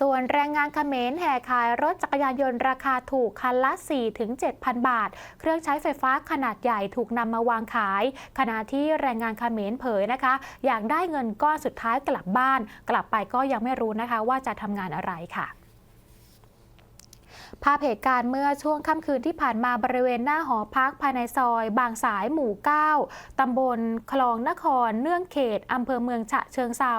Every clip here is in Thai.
ส่วนแรงงานเขมรแห่ขายรถจักรยานยนต์ราคาถูกคันละ 4-7,000 บาท เครื่องใช้ไฟฟ้าขนาดใหญ่ถูกนำมาวางขาย ขณะที่แรงงานเขมรเผยนะคะ อยากได้เงินก้อนสุดท้ายกลับบ้าน กลับไปก็ยังไม่รู้นะคะว่าจะทำงานอะไรค่ะ ภาพเหตุการณ์เมื่อช่วงค่ำคืนที่ผ่านมาบริเวณหน้าหอพักภายในซอย บางสายหมู่ 9 ตำบลคลองนคร เนื่องเขตอำเภอเมืองฉะเชิงเซา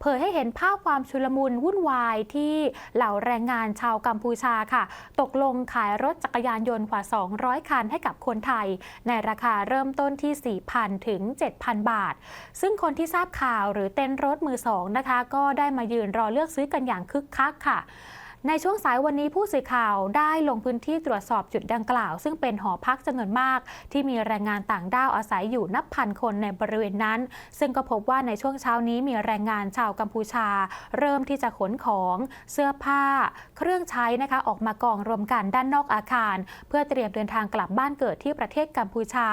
เผยให้เห็นภาพความชุลมุนวุ่นวายที่เหล่าแรงงานชาวกัมพูชาค่ะ ตกลงขายรถจักรยานยนต์กว่า 200 คันให้กับคนไทย ในราคาเริ่มต้นที่ 4,000 ถึง 7,000 บาท ซึ่งคนที่ทราบข่าวหรือเต้นรถมือสองนะคะ ก็ได้มายืนรอเลือกซื้อกันอย่างคึกคักค่ะ ในช่วงสายวันนี้ผู้สื่อข่าวได้ลงพื้นที่ตรวจสอบจุดดังกล่าว ซึ่งเป็นหอพักจำนวนมาก ที่มีแรงงานต่างด้าวอาศัยอยู่นับพันคนในบริเวณนั้น ซึ่งก็พบว่าในช่วงเช้านี้มีแรงงานชาวกัมพูชา เริ่มที่จะขนของเสื้อผ้า เครื่องใช้นะคะออกมากองรวมกันด้านนอกอาคาร เพื่อเตรียมเดินทางกลับบ้านเกิดที่ประเทศกัมพูชา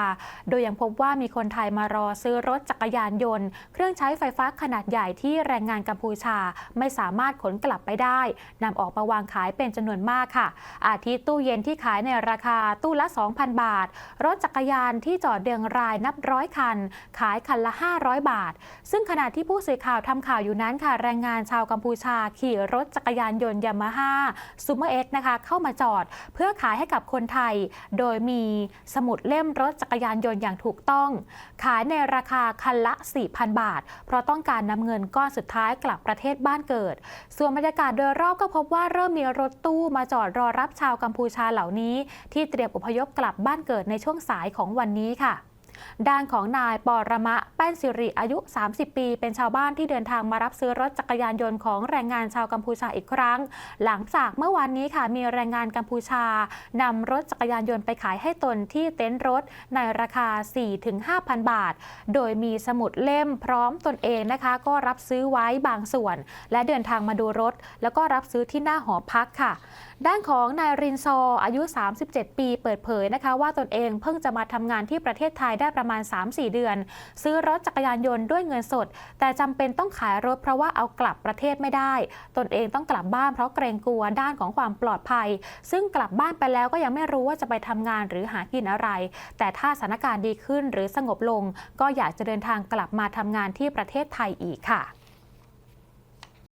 โดยยังพบว่ามีคนไทยมารอซื้อรถจักรยานยนต์ เครื่องใช้ไฟฟ้าขนาดใหญ่ที่แรงงานกัมพูชา ไม่สามารถขนกลับไปได้นำออกมาวางขายเป็นจำนวนมากค่ะ อาทิตู้เย็นที่ขายในราคาตู้ละ 2,000 บาท รถจักรยานที่จอดเรียงรายนับร้อยคัน ขายคันละ 500 บาท ซึ่งขณะที่ผู้สื่อข่าวทำข่าวอยู่นั้นค่ะ แรงงานชาวกัมพูชาขี่รถจักรยานยนต์ยามาฮ่าซูเปอร์เอสนะคะเข้ามาจอด เพื่อขายให้กับคนไทย โดยมีสมุดเล่มรถจักรยานยนต์อย่างถูกต้อง ขายในราคาคันละ 4,000 บาท เพราะต้องการนำเงินก้อนสุดท้ายกลับประเทศบ้านเกิด ส่วนบรรยากาศโดยรอบก็พบว่าเริ่มมีรถตู้มาจอดรอรับชาวกัมพูชาเหล่านี้ ที่เตรียมอพยพกลับบ้านเกิดในช่วงสายของวันนี้ค่ะ ด้านของนายปอระมะแป้นสิริอายุ 30 ปี เป็นชาวบ้านที่เดินทางมารับซื้อรถจักรยานยนต์ของแรงงานชาวกัมพูชาอีกครั้ง หลังจากเมื่อวานนี้ค่ะมีแรงงานกัมพูชานำรถจักรยานยนต์ไปขายให้ตนที่เต็นท์รถในราคา 4-5,000 บาท โดยมีสมุดเล่มพร้อมตนเองนะคะ ก็รับซื้อไว้บางส่วน และเดินทางมาดูรถ แล้วก็รับซื้อที่หน้าหอพักค่ะ ด้านของนายรินซออายุ 37 ปีเปิดเผยนะคะ ว่าตนเองเพิ่งจะมาทำงานที่ประเทศไทยได้ประมาณ 3-4 เดือน ซื้อรถจักรยานยนต์ด้วยเงินสด แต่จำเป็นต้องขายรถเพราะว่าเอากลับประเทศไม่ได้ ตนเองต้องกลับบ้านเพราะเกรงกลัวด้านของความปลอดภัย ซึ่งกลับบ้านไปแล้วก็ยังไม่รู้ว่าจะไปทำงานหรือหากินอะไร แต่ถ้าสถานการณ์ดีขึ้นหรือสงบลง ก็อยากจะเดินทางกลับมาทำงานที่ประเทศไทยอีกค่ะ